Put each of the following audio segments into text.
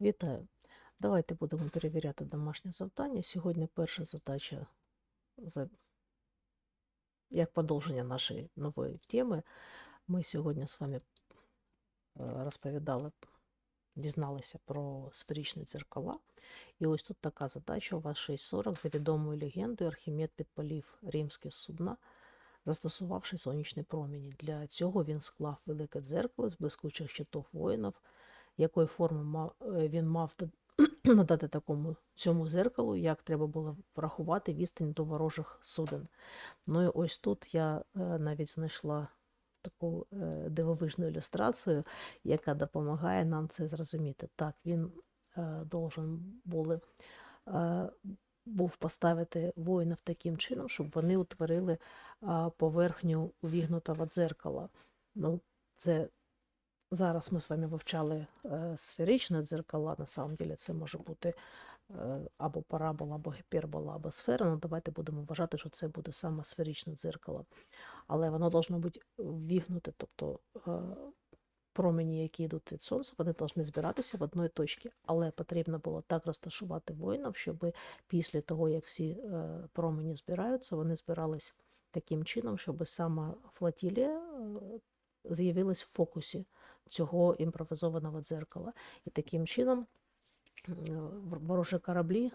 Вітаю! Давайте будемо перевіряти домашнє завдання. Сьогодні перша задача за... як продовження нашої нової теми. Ми сьогодні з вами е, розповідали, дізналися про сферичні дзеркала. І ось тут така задача у вас 6.40 за відомою легендою Архімед підпалів римське судна, застосувавши сонячні промені. Для цього він склав велике дзеркало з блискучих щитов воїнів, якої форми мав, е, він мав надати такому цьому зеркалу, як треба було врахувати відстань до ворожих суден. Ну і ось тут я е, навіть знайшла таку е, дивовижну ілюстрацію, яка допомагає нам це зрозуміти. Так, він должен були, був поставити воїнів таким чином, щоб вони утворили поверхню увігнутого дзеркала. Ну, це Зараз ми з вами вивчали е, сферичне дзеркала. На самом деле це може бути е, або парабола, або гіпербола, або сфера. Ну, давайте будемо вважати, що це буде саме сферичне дзеркало. Але воно должно бути ввігнуте, тобто е, промені, які йдуть від сонця, вони повинні збиратися в одній точці. Але потрібно було так розташувати воїнів, щоб після того, як всі промені збираються, вони збирались таким чином, щоб сама флотілія з'явилась в фокусі цього імпровізованого дзеркала. І таким чином ворожі кораблі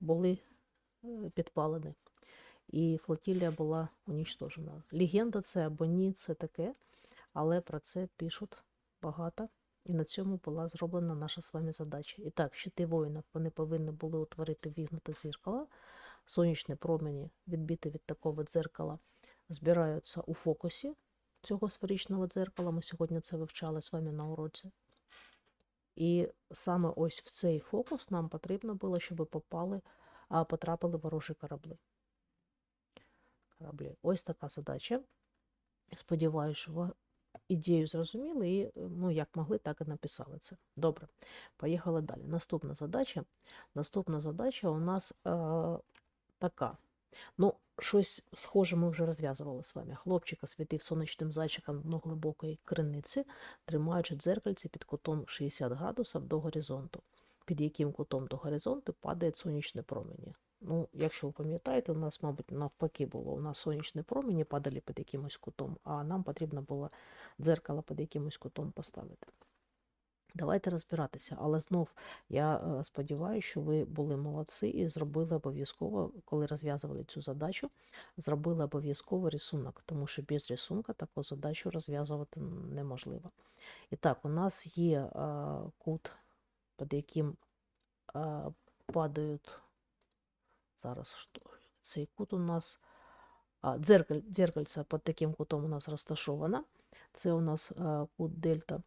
були е, підпалені, і флотилія була унічтожена. Легенда це або ні, це таке, але про це пишуть багато. І на цьому була зроблена наша з вами задача. І так, щити воїнів вони повинні були утворити вігнуте дзеркало. Сонячні промені, відбіти від такого дзеркала, збираються у фокусі цього сферичного дзеркала. Ми сьогодні це вивчали з вами на уроці. І саме ось в цей фокус нам потрібно було, щоб попали, потрапили ворожі кораблі. кораблі. Ось така задача. Сподіваюся, що ви ідею зрозуміли і ну, як могли, так і написали це. Добре, поїхали далі. Наступна задача. Наступна задача у нас е, така. Ну, щось схоже ми вже розв'язували з вами. Хлопчик освітив сонячним зайчиком дно глибокої криниці, тримаючи дзеркальце під кутом 60 градусів до горизонту, під яким кутом до горизонту падає сонячне промені. Ну, якщо ви пам'ятаєте, у нас, мабуть, навпаки було. У нас сонячні промені падали під якимось кутом, а нам потрібно було дзеркало під якимось кутом поставити. Давайте розбиратися, але знов я е, сподіваюся, що ви були молодці і зробили обов'язково, коли розв'язували цю задачу, зробили обов'язково рисунок, тому що без рисунка таку задачу розв'язувати неможливо. І так, у нас є кут, під яким падають зараз що, цей кут у нас. Дзеркаль, дзеркальце під таким кутом у нас розташовано. Це у нас кут дельта.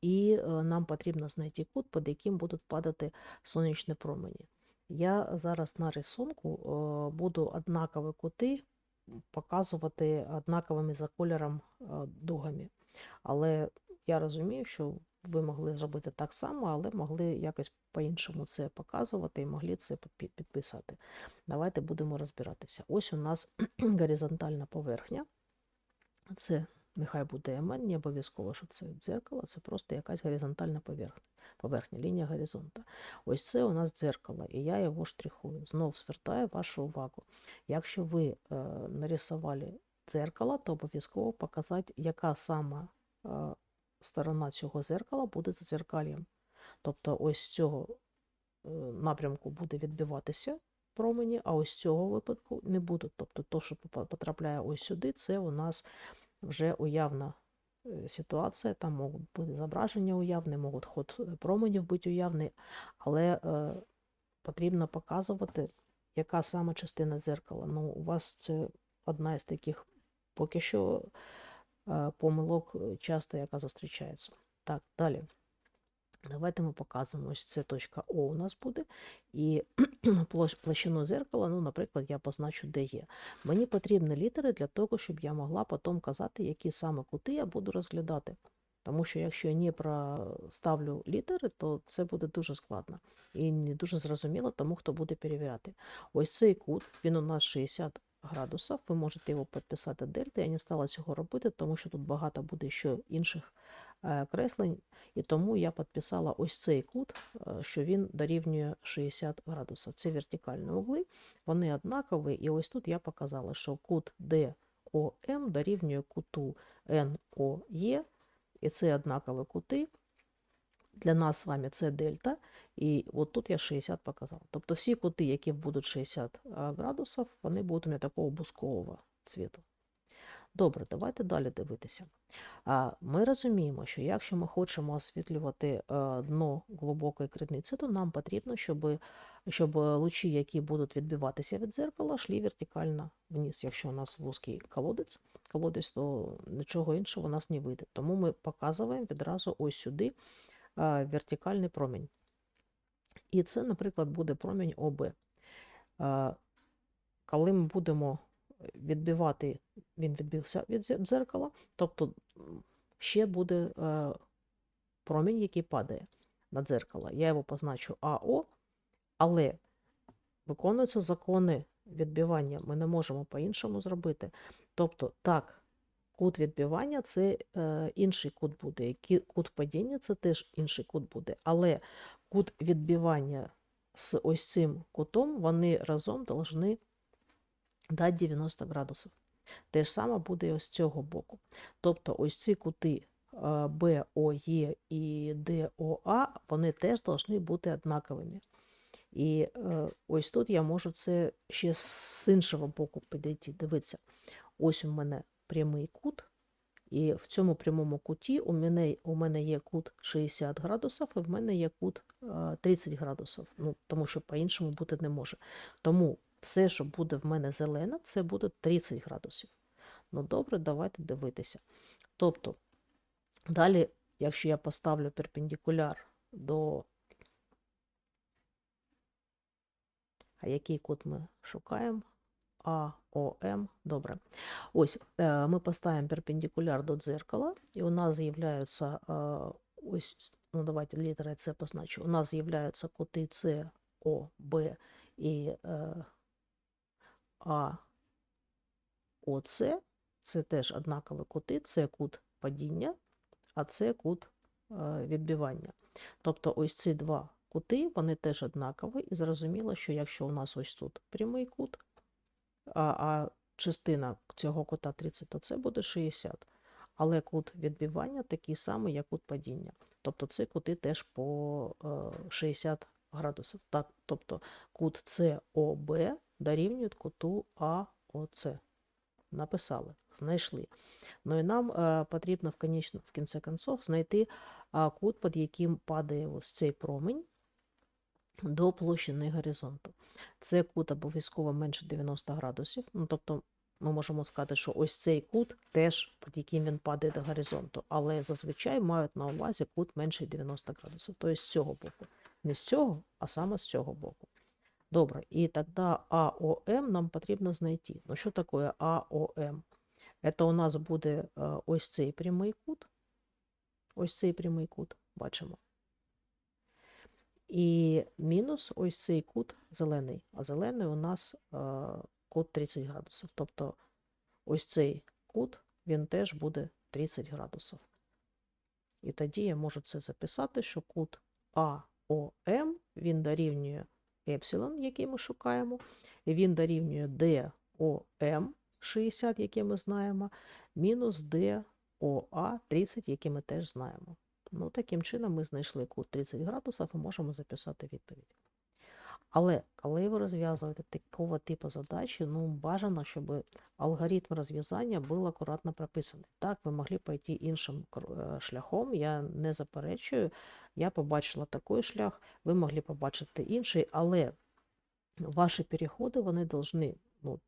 І е, нам потрібно знайти кут, під яким будуть падати сонячні промені. Я зараз на рисунку е, буду однакові кути показувати однаковими за кольором е, дугами. Але я розумію, що ви могли зробити так само, але могли якось по-іншому це показувати і могли це підписати. Давайте будемо розбиратися. Ось у нас горизонтальна поверхня. Це нехай буде МН, не обов'язково, що це дзеркало, це просто якась горизонтальна поверхня, поверхня, лінія горизонта. Ось це у нас дзеркало, і я його штрихую. Знов звертаю вашу увагу. Якщо ви е, нарисували дзеркало, то обов'язково показати, яка сама е, сторона цього дзеркала буде за дзеркаллям. Тобто ось цього е, напрямку буде відбиватися промені, а ось цього випадку не будуть. Тобто то, що потрапляє ось сюди, це у нас вже уявна е, ситуація, там можуть бути зображення уявні, можуть ход е, променів бути уявний, але е, потрібно показувати, яка саме частина дзеркала. Ну, у вас це одна із таких поки що е, помилок часто, яка зустрічається. Так, далі. Давайте ми показуємо, ось це точка О у нас буде. І площину зеркала, ну, наприклад, я позначу, де є. Мені потрібні літери для того, щоб я могла потім казати, які саме кути я буду розглядати. Тому що якщо я не проставлю літери, то це буде дуже складно і не дуже зрозуміло тому, хто буде перевіряти. Ось цей кут, він у нас 60 градусів. Ви можете його підписати дельта. Я не стала цього робити, тому що тут багато буде ще інших креслень, і тому я підписала ось цей кут, е, що він дорівнює 60 градусів. Це вертикальні угли, вони однакові, і ось тут я показала, що кут DOM дорівнює куту NOE, і це однакові кути. Для нас з вами це дельта, і от тут я 60 показала. Тобто всі кути, які будуть 60 градусів, вони будуть у мене такого бускового цвіту. Добре, давайте далі дивитися. Ми розуміємо, що якщо ми хочемо освітлювати е, дно глибокої криниці, то нам потрібно, щоб, щоб лучі, які будуть відбиватися від дзеркала, йшли вертикально вниз. Якщо у нас вузький колодець, колодець, то нічого іншого у нас не вийде. Тому ми показуємо відразу ось сюди вертикальний промінь. І це, наприклад, буде промінь ОБ. Коли ми будемо відбивати, він відбився від дзеркала, тобто ще буде е, промінь, який падає на дзеркало. Я його позначу АО, але виконуються закони відбивання. Ми не можемо по-іншому зробити. Тобто, так, кут відбивання це е, інший кут буде, кут падіння це теж інший кут буде. Але кут відбивання з ось цим кутом вони разом повинні дати 90 градусів. Те ж саме буде і з цього боку. Тобто ось ці кути е, БОЕ і ДОА, вони теж повинні бути однаковими. І е, ось тут я можу це ще з іншого боку підійти. Дивіться, ось у мене прямий кут, і в цьому прямому куті у мене, у мене є кут 60 градусів, і в мене є кут е, 30 градусів. Ну, тому що по-іншому бути не може. Тому все, що буде в мене зелене, це буде 30 градусів. Ну добре, давайте дивитися. Тобто, далі, якщо я поставлю перпендикуляр до. А який кут ми шукаємо? АОМ. Добре. Ось е, ми поставимо перпендикуляр до дзеркала, і у нас з'являються е, ось, ну давайте літери С позначу. У нас з'являються кути С, О, Б і е, А, ОЦ. Це теж однакові кути, це кут падіння, а це кут е, відбивання. Тобто ось ці два кути, вони теж однакові, і зрозуміло, що якщо у нас ось тут прямий кут, а, а частина цього кута 30, то це буде 60. Але кут відбивання такий самий, як кут падіння. Тобто ці кути теж по е, 60 градусів. Так, тобто кут СОБ дорівнює куту АОЦ. Написали, знайшли. Ну і нам е, потрібно в, конечно, в кінці концов знайти а, кут, під яким падає ось цей промінь до площини горизонту. Це кут обов'язково менше 90 градусів. Ну, тобто ми можемо сказати, що ось цей кут теж, під яким він падає до горизонту, але зазвичай мають на увазі кут менше 90 градусів, тобто з цього боку. Не з цього, а саме з цього боку. Добре, і тоді АОМ нам потрібно знайти. Ну, що таке АОМ? Це у нас буде е, ось цей прямий кут. Ось цей прямий кут, бачимо. І мінус ось цей кут зелений. А зелений у нас е, кут 30 градусів. Тобто ось цей кут, він теж буде 30 градусів. І тоді я можу це записати, що кут АОМ, він дорівнює епсилон, який ми шукаємо, він дорівнює DOM 60, який ми знаємо, мінус DOA 30, який ми теж знаємо. Ну, таким чином ми знайшли кут 30 градусів і можемо записати відповідь. Але коли ви розв'язуєте такого типу задачі, ну бажано, щоб алгоритм розв'язання був акуратно прописаний. Так, ви могли пойти іншим е, шляхом, я не заперечую. Я побачила такий шлях, ви могли побачити інший, але ваші переходи, вони повинні, ну,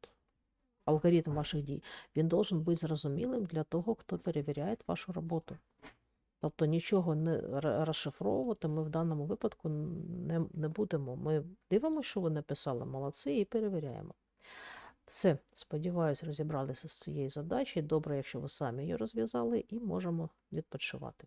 алгоритм ваших дій, він должен бути зрозумілим для того, хто перевіряє вашу роботу. Тобто нічого не розшифровувати ми в даному випадку не, не будемо. Ми дивимося, що ви написали, молодці, і перевіряємо. Все, сподіваюсь, розібралися з цією задачею. Добре, якщо ви самі її розв'язали, і можемо відпочивати.